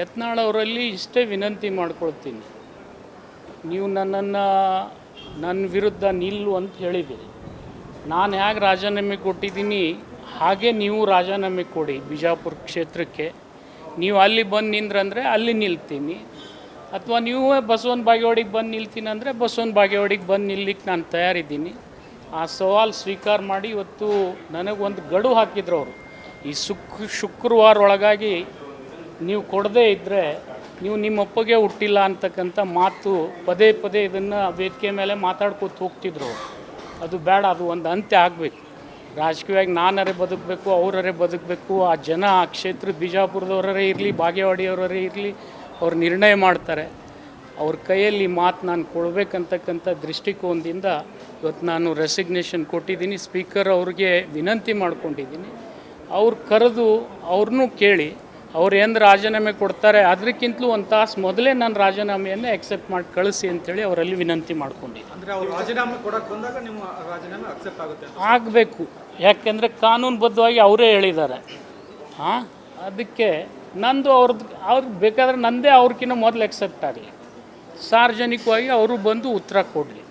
ಯತ್ನಾಳ್ ಅವರಲ್ಲಿ ಇಷ್ಟೇ ವಿನಂತಿ ಮಾಡ್ಕೊಳ್ತೀನಿ. ನೀವು ನನ್ನನ್ನು ನನ್ನ ವಿರುದ್ಧ ನಿಲ್ಲು ಅಂತ ಹೇಳಿದ್ದೀರಿ ನಾನು ಹೇಗೆ ರಾಜೀನಾಮೆ ಕೊಟ್ಟಿದ್ದೀನಿ, ಹಾಗೆ ನೀವು ರಾಜೀನಾಮೆ ಕೊಡಿ ಬಿಜಾಪುರ ಕ್ಷೇತ್ರಕ್ಕೆ. ನೀವು ಅಲ್ಲಿ ಬಂದು ನಿಂದ್ರಂದರೆ ಅಲ್ಲಿ ನಿಲ್ತೀನಿ. ಅಥವಾ ನೀವು ಬಸವನ ಬಾಗೇವಾಡಿಗೆ ಬಂದು ನಿಲ್ತೀನಿ ಅಂದರೆ ಬಸವನ ಬಾಗೇವಾಡಿಗೆ ಬಂದು ನಿಲ್ಲಿಕ್ಕೆ ನಾನು ತಯಾರಿದ್ದೀನಿ. ಆ ಸವಾಲು ಸ್ವೀಕಾರ ಮಾಡಿ ಇವತ್ತು ನನಗೊಂದು ಗಡು ಹಾಕಿದ್ರು ಅವರು. ಈ ಶುಕ್ ಶುಕ್ರವಾರ ಒಳಗಾಗಿ ನೀವು ಕೊಡದೇ ಇದ್ದರೆ ನೀವು ನಿಮ್ಮ ಅಪ್ಪಗೆ ಹುಟ್ಟಿಲ್ಲ ಅಂತಕ್ಕಂಥ ಮಾತು ಪದೇ ಪದೇ ಇದನ್ನು ವೇದಿಕೆ ಮೇಲೆ ಮಾತಾಡ್ಕೊತ ಹೋಗ್ತಿದ್ರು ಅದು ಬೇಡ, ಅದು ಒಂದು ಅಂತ್ಯ ಆಗಬೇಕು. ರಾಜಕೀಯವಾಗಿ ನಾನರೇ ಬದುಕಬೇಕು, ಅವರರೇ ಬದುಕಬೇಕು, ಆ ಜನ, ಆ ಕ್ಷೇತ್ರ ಬಿಜಾಪುರದವರೇ ಇರಲಿ ಬಾಗೇವಾಡಿಯವರೇ ಇರಲಿ, ಅವ್ರು ನಿರ್ಣಯ ಮಾಡ್ತಾರೆ. ಅವ್ರ ಕೈಯಲ್ಲಿ ಮಾತು ನಾನು ಕೊಡಬೇಕಂತಕ್ಕಂಥ ದೃಷ್ಟಿಕೋನದಿಂದ ಇವತ್ತು ನಾನು ರೆಸಿಗ್ನೇಷನ್ ಕೊಟ್ಟಿದ್ದೀನಿ. ಸ್ಪೀಕರ್ ಅವ್ರಿಗೆ ವಿನಂತಿ ಮಾಡ್ಕೊಂಡಿದ್ದೀನಿ. ಅವ್ರು ಕರೆದು ಅವ್ರನ್ನೂ ಕೇಳಿ ಅವ್ರು ಏನು ರಾಜೀನಾಮೆ ಕೊಡ್ತಾರೆ ಅದಕ್ಕಿಂತಲೂ ಒಂದು ತಾಸು ಮೊದಲೇ ನಾನು ರಾಜೀನಾಮೆಯನ್ನು ಎಕ್ಸೆಪ್ಟ್ ಮಾಡಿ ಕಳಿಸಿ ಅಂತೇಳಿ ಅವರಲ್ಲಿ ವಿನಂತಿ ಮಾಡ್ಕೊಂಡಿದ್ದೆ. ಅಂದ್ರೆ ಅವ್ರು ರಾಜೀನಾಮೆ ಕೊಡೋಕೆ ಬಂದಾಗ ನಿಮ್ಮ ರಾಜೀನಾಮೆ ಅಕ್ಸೆಪ್ಟ್ ಆಗುತ್ತೆ ಅಂತ. ಆಗಬೇಕು. ಯಾಕೆಂದರೆ ಕಾನೂನುಬದ್ಧವಾಗಿ ಅವರೇ ಹೇಳಿದ್ದಾರೆ. ಹಾಂ ಅದಕ್ಕೆ ನಂದು ಅವ್ರದ್ದು ಅವ್ರಿಗೆ ಬೇಕಾದ್ರೆ ನಂದೇ ಅವ್ರಕ್ಕಿಂತ ಮೊದಲು ಎಕ್ಸೆಪ್ಟ್ ಆಗಲಿ. ಸಾರ್ವಜನಿಕವಾಗಿ ಅವರು ಬಂದು ಉತ್ತರ ಕೊಡಲಿ.